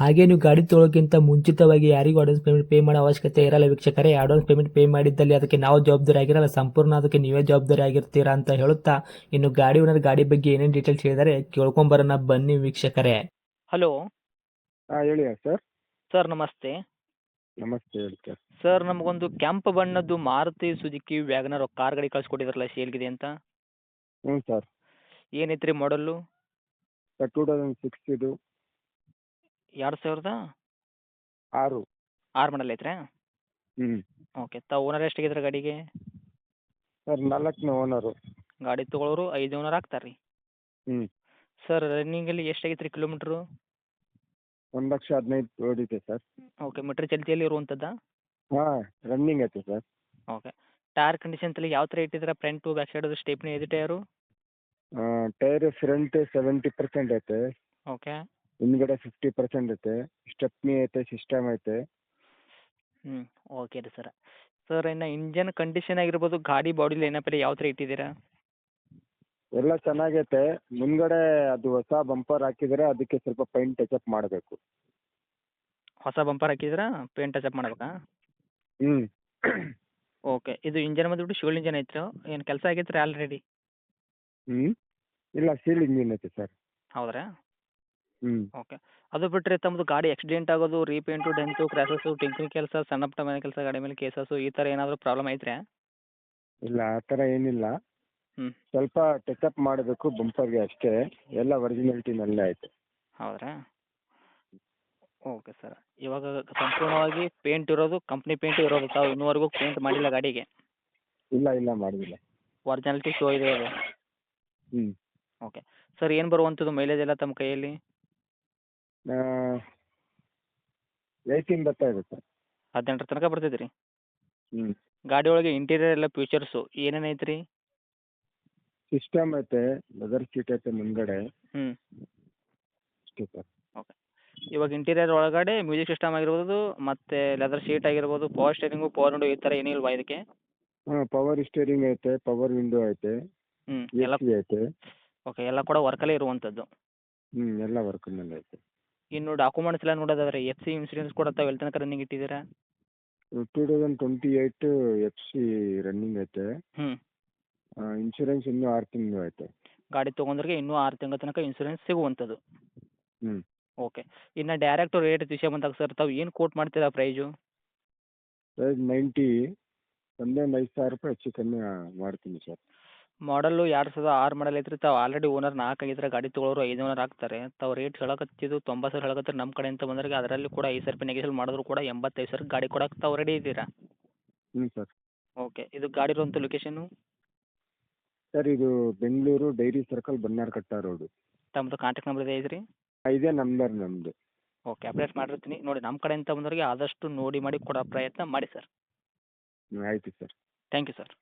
ಹಾಗೆ ನೀವು ಗಾಡಿ ತೊಳೋಕ್ಕಿಂತ ಮುಂಚಿತವಾಗಿ ಯಾರಿಗೂ ಅಡ್ವಾನ್ಸ್ ಪೇಮೆಂಟ್ ಪೇ ಮಾಡೋ ಅವಶ್ಯಕತೆ ಇರಲ್ಲ ವೀಕ್ಷಕರೇ. ಅಡ್ವಾನ್ಸ್ ಪೇಮೆಂಟ್ ಪೇ ಮಾಡಿದ್ದಲ್ಲಿ ಅದಕ್ಕೆ ನಾವು ಜವಾಬ್ದಾರಿ ಆಗಿರಲ್ಲ. ಸಂಪೂರ್ಣ ಅದಕ್ಕೆ ನೀವೇ ಜವಾಬ್ದಾರಿ ಆಗಿರ್ತೀರಾ ಅಂತ ಹೇಳುತ್ತಾ ಇನ್ನು ಗಾಡಿ ಓನರ್ ಗಾಡಿ ಬಗ್ಗೆ ಏನೇನು ಡೀಟೇಲ್ಸ್ ಹೇಳಿದರೆ ಕೇಳ್ಕೊಂಬರೋಣ. ಬನ್ನಿ ವೀಕ್ಷಕರೇ. ಹಲೋ ಹಾಂ ಹೇಳಿ ಸರ್ ಸರ್ ನಮಸ್ತೆ. ನಮಸ್ತೆ ಹೇಳಿ ಸರ್ ಸರ್ ನಮಗೊಂದು ಕೆಂಪು ಬಣ್ಣದ್ದು ಮಾರುತಿ ಸುಜುಕಿ ವ್ಯಾಗನರ್ ಕಾರ್ ಗಾಡಿ ಕಳ್ಸಿಕೊಟ್ಟಿದ್ರಲ್ಲ ಸೇಲ್ಗಿದೆ ಅಂತ. ಹ್ಞೂ ಸರ್ ಏನೈತ್ರಿ ರೀ ಮಾಡಲ್ಲು ಸರ್ ಟೂ ತೌಸಂಡ್ ಸಿಕ್ಸ್ ಇದು. ಎರಡು ಸಾವಿರದ ಆರು. ಆರು ಮಾಡಲ್ ಐತ್ರಾ? ಹ್ಞೂ ಓಕೆ ತಾವು ಓನರ್ ಎಷ್ಟು ಎಷ್ಟಾಗಿದ್ರೆ ಗಾಡಿಗೆ? ಸರ್ ನಾಲ್ಕನೇ ಓನರು ಗಾಡಿ ತೊಗೊಳೋರು ಐದು ಓನರ್ ಆಗ್ತಾರೆ ರೀ ಹ್ಞೂ ಸರ್ ರನ್ನಿಂಗಲ್ಲಿ ಎಷ್ಟಾಗೈತೆ ರೀ ಕಿಲೋಮೀಟ್ರು ಒಂದು ಲಕ್ಷ ಹದಿನೈದು ಓಡಿದೆ ಸರ್. ಓಕೆ ಮೀಟ್ರ್ ಚಲ್ತಿಯಲ್ಲಿ ಇರುವಂಥದ್ದಾ ಹಾಂ ರನ್ನಿಂಗ್ ಐತೆ ಸರ್. ಓಕೆ ಟೈರ್ ಕಂಡೀಷನ್ ತಲೆ ಯಾವ ಥರ ಇಟ್ಟಿದ್ರೆ ಫ್ರಂಟು ಬ್ಯಾಕ್ ಸೈಡದು ಸ್ಟೇಪ್ನಿ ಇದೆ tyre tyre front seventy percent ಐತೆ. ಓಕೆ ಹಿಂದ್ಗಡೆ ಫಿಫ್ಟಿ ಪರ್ಸೆಂಟ್ ಐತೆ ಸ್ಟೆಪ್ನಿ ಐತೆ ಸಿಸ್ಟಮ್ ಐತೆ. ಹ್ಞೂ ಓಕೆ ರೀ ಸರ್ ಸರ್ ಇನ್ನು ಇಂಜನ್ ಕಂಡೀಷನ್ ಆಗಿರ್ಬೋದು ಗಾಡಿ ಬಾಡಿ ಏನಪ್ಪ ಯಾವ ಥರ ಇಟ್ಟಿದ್ದೀರಾ? ಎಲ್ಲ ಚೆನ್ನಾಗೈತೆ. ಮುಂದ್ಗಡೆ ಅದು ಹೊಸ ಬಂಪರ್ ಹಾಕಿದರೆ ಅದಕ್ಕೆ ಸ್ವಲ್ಪ ಪೈಂಟ್ ಟಚಪ್ ಮಾಡಬೇಕು. ಹೊಸ ಬಂಪರ್ ಹಾಕಿದ್ರಾ? ಪೇಂಟ್ ಟಚಪ್ ಮಾಡ್ಬೇಕಾ? ಹ್ಞೂ ಓಕೆ ಇದು ಇಂಜನ್ ಬಂದ್ಬಿಟ್ಟು ಶಿವಲ್ ಇಂಜನ್ ಐತ್ರಿ? ಏನು ಕೆಲಸ ಆಗೈತ್ರಿ ಆಲ್ರೆಡಿ ಹ್ಞೂ ಇಲ್ಲ ಸೀಲ್ ಇಂಜಿನ್ ಐತೆ ಸರ್ ಹೌದ್ರಾ? ಹ್ಞೂ ಓಕೆ. ಅದು ಬಿಟ್ಟರೆ ತಮ್ಮದು ಗಾಡಿ ಆಕ್ಸಿಡೆಂಟ್ ಆಗೋದು ರೀಪೇಂಟು ಡೆಂತು ಕ್ರ್ಯಾಸಸ್ಸು ಟಿಂಕಿಂಗ್ ಕೆಲಸ ಸಣ್ಣ ಪುಟ್ಟ ಮನೆ ಕೆಲಸ ಗಾಡಿ ಮೇಲೆ ಕೇಸಸ್ಸು ಈ ಥರ ಏನಾದರೂ ಪ್ರಾಬ್ಲಮ್ ಐತ್ರೆ ಇಲ್ಲ ಆ ಥರ ಏನಿಲ್ಲ. ಹ್ಮ್. ಸ್ವಲ್ಪ ಟಚಪ್ ಮಾಡಬೇಕು ಬಂಪರ್ಗೆ ಅಷ್ಟೇ. ಎಲ್ಲ ಒರಿಜಿನಾಲಿಟಿನಲ್ಲೇ ಆಯಿತು ಹೌದ್ರಾ? Okay sir. ಇವಾಗ ಸಂಪೂರ್ಣವಾಗಿ ಪೇಂಟ್ ಇರೋದು ಕಂಪ್ನಿ ಪೇಂಟ್ ಇರೋದು. ತಾವು ಇನ್ನೂವರೆಗೂ ಪೇಂಟ್ ಮಾಡಿಲ್ಲ ಗಾಡಿಗೆ? ಇಲ್ಲ ಇಲ್ಲ ಮಾಡಿಲ್ಲ. ಒರಿಜಿನಾಲಿಟಿ ಶೋ ಇದೆ ಅದು? ಹ್ಞೂ ಸರ್ ಏನು ಬರುವಂಥದ್ದು ಮೈಲೇಜ್ ಎಲ್ಲ ತಮ್ಮ ಕೈಯಲ್ಲಿ? ಏಯ್ಟೀನ್ ಬರ್ತಾ ಇದೆ ಸರ್. ಹದಿನೆಂಟರ ತನಕ ಬರ್ತೈತೆ ರೀ ಹ್ಞೂ ಗಾಡಿ ಒಳಗೆ ಇಂಟೀರಿಯರ್ ಎಲ್ಲ ಫ್ಯೂಚರ್ಸು ಏನೇನು ಐತ್ರಿ? ಸಿಸ್ಟಮ್ ಐತೆ ಲೆದರ್ ಸೀಟ್ ಐತೆ ಮುಂದ್ಗಡೆ. ಹ್ಞೂ ಅಷ್ಟೇ ಸರ್ ಇವಾಗ ಇಂಟೀರಿಯರ್ ಒಳಗಡೆ ಮ್ಯೂಸಿಕ್ ಸಿಸ್ಟಮ್ ಆಗಿರ್ಬೋದು ಮತ್ತೆ ಲೆದರ್ ಶೀಟ್ ಆಗಿರ್ಬೋದು ಪವರ್ ಸ್ಟೇರಿಂಗು ಪವರ್ ವಿಂಡೋ ಈ ಥರ ಏನಿಲ್ವಾ ಇದಕ್ಕೆ? ಹಾಂ ಪವರ್ ಸ್ಟೇರಿಂಗ್ ಐತೆ ಪವರ್ ವಿಂಡೋ ಐತೆ ಹ್ಞೂ ಎಲ್ಲ ಐತೆ. ಓಕೆ ಎಲ್ಲ ಕೂಡ ವರ್ಕಲ್ಲೇ ಇರುವಂಥದ್ದು ಹ್ಞೂ ಎಲ್ಲ ವರ್ಕ್ನಲ್ಲಿ ಐತೆ. ಇನ್ನು ಡಾಕ್ಯುಮೆಂಟ್ಸ್ ಎಲ್ಲ ನೋಡೋದಾದ್ರೆ ಎಫ್ ಸಿ ಇನ್ಸೂರೆನ್ಸ್ ಕೂಡ ತಾವು ಎಲ್ಲಿ ತನಕ running ಇಟ್ಟಿದ್ದೀರಾ? Two thousand twenty eight F C running ಐತೆ ಹ್ಞೂ ಇನ್ಶೂರೆನ್ಸ್ ಇನ್ನೂ ಆರು ತಿಂಗಳು ಐತೆ. ಗಾಡಿ ತೊಗೊಂಡ್ರಿಗೆ ಇನ್ನೂ ಆರು ತಿಂಗಳ ತನಕ ಇನ್ಸೂರೆನ್ಸ್ ಸಿಗುವಂಥದ್ದು. ಹ್ಞೂ ಓಕೆ ಇನ್ನು ಡೈರೆಕ್ಟ್ ರೇಟ್ ವಿಷಯ ಬಂದಾಗ ಸರ್ ತಾವು ಏನು ಕೋಟ್ ಮಾಡ್ತೀರಾ ಪ್ರೈಸು ಪ್ರೈಸ್ ನೈಂಟಿ ಒಂದೊಂದು ಐದು ಸಾವಿರ ರೂಪಾಯಿ ಹೆಚ್ಚು ಕಮ್ಮಿ ಮಾಡ್ತೀನಿ ಸರ್ ಮಾಡಲ್ಲು ಎರಡು ಸಾವಿರದ ಆರು ಮಾಡಲ್ ಐತ್ರಿ. ತಾವು ಆಲ್ರೆಡಿ ಓನರ್ ನಾಲ್ಕು ಆಗಿದ್ರೆ ಗಾಡಿ ತೊಗೊಳೋರು ಐದು ಓನರ್ ಆಗ್ತಾರೆ. ತಾವು ರೇಟ್ ಹೇಳಕತ್ತಿದ್ದು ತೊಂಬತ್ತು ಸಾವಿರ ಹೇಳಕತ್ತಾರೆ ನಮ್ಮ ಕಡೆಯಿಂದ ಬಂದವ್ರಿಗೆ ಅದರಲ್ಲಿ ಕೂಡ ಐದು ಸಾವಿರ ರೂಪಾಯಿ ನೆಗೆಸಲ್ ಮಾಡಿದ್ರು ಕೂಡ ಎಂಬತ್ತೈದು ಸಾವಿರ ಗಾಡಿ ಕೊಡಕ್ಕೆ ತಾವು ರೆಡಿ ಇದ್ದೀರಾ? ಹ್ಞೂ ಸರ್. ಓಕೆ ಇದು ಗಾಡಿ ಇರುವಂಥ ಲೊಕೇಶನ್ನು ಸರ್ ಇದು Bengaluru dairy circle Bannerghatta road. ತಮ್ಮದು ಕಾಂಟ್ಯಾಕ್ಟ್ ನಂಬರ್ ಇದೆ ಐತ್ರಿ? ಇದೇ ನಂಬರ್ ನಮ್ಮದು ಓಕೆ ಅಪ್ಡೇಟ್ ಮಾಡಿರ್ತೀನಿ. ನೋಡಿ ನಮ್ಮ ಕಡೆಯಿಂದ ಬಂದವರಿಗೆ ಆದಷ್ಟು ನೋಡಿ ಮಾಡಿ ಕೊಡೋ ಪ್ರಯತ್ನ ಮಾಡಿ ಸರ್. ಆಯಿತು ಸರ್. Thank you sir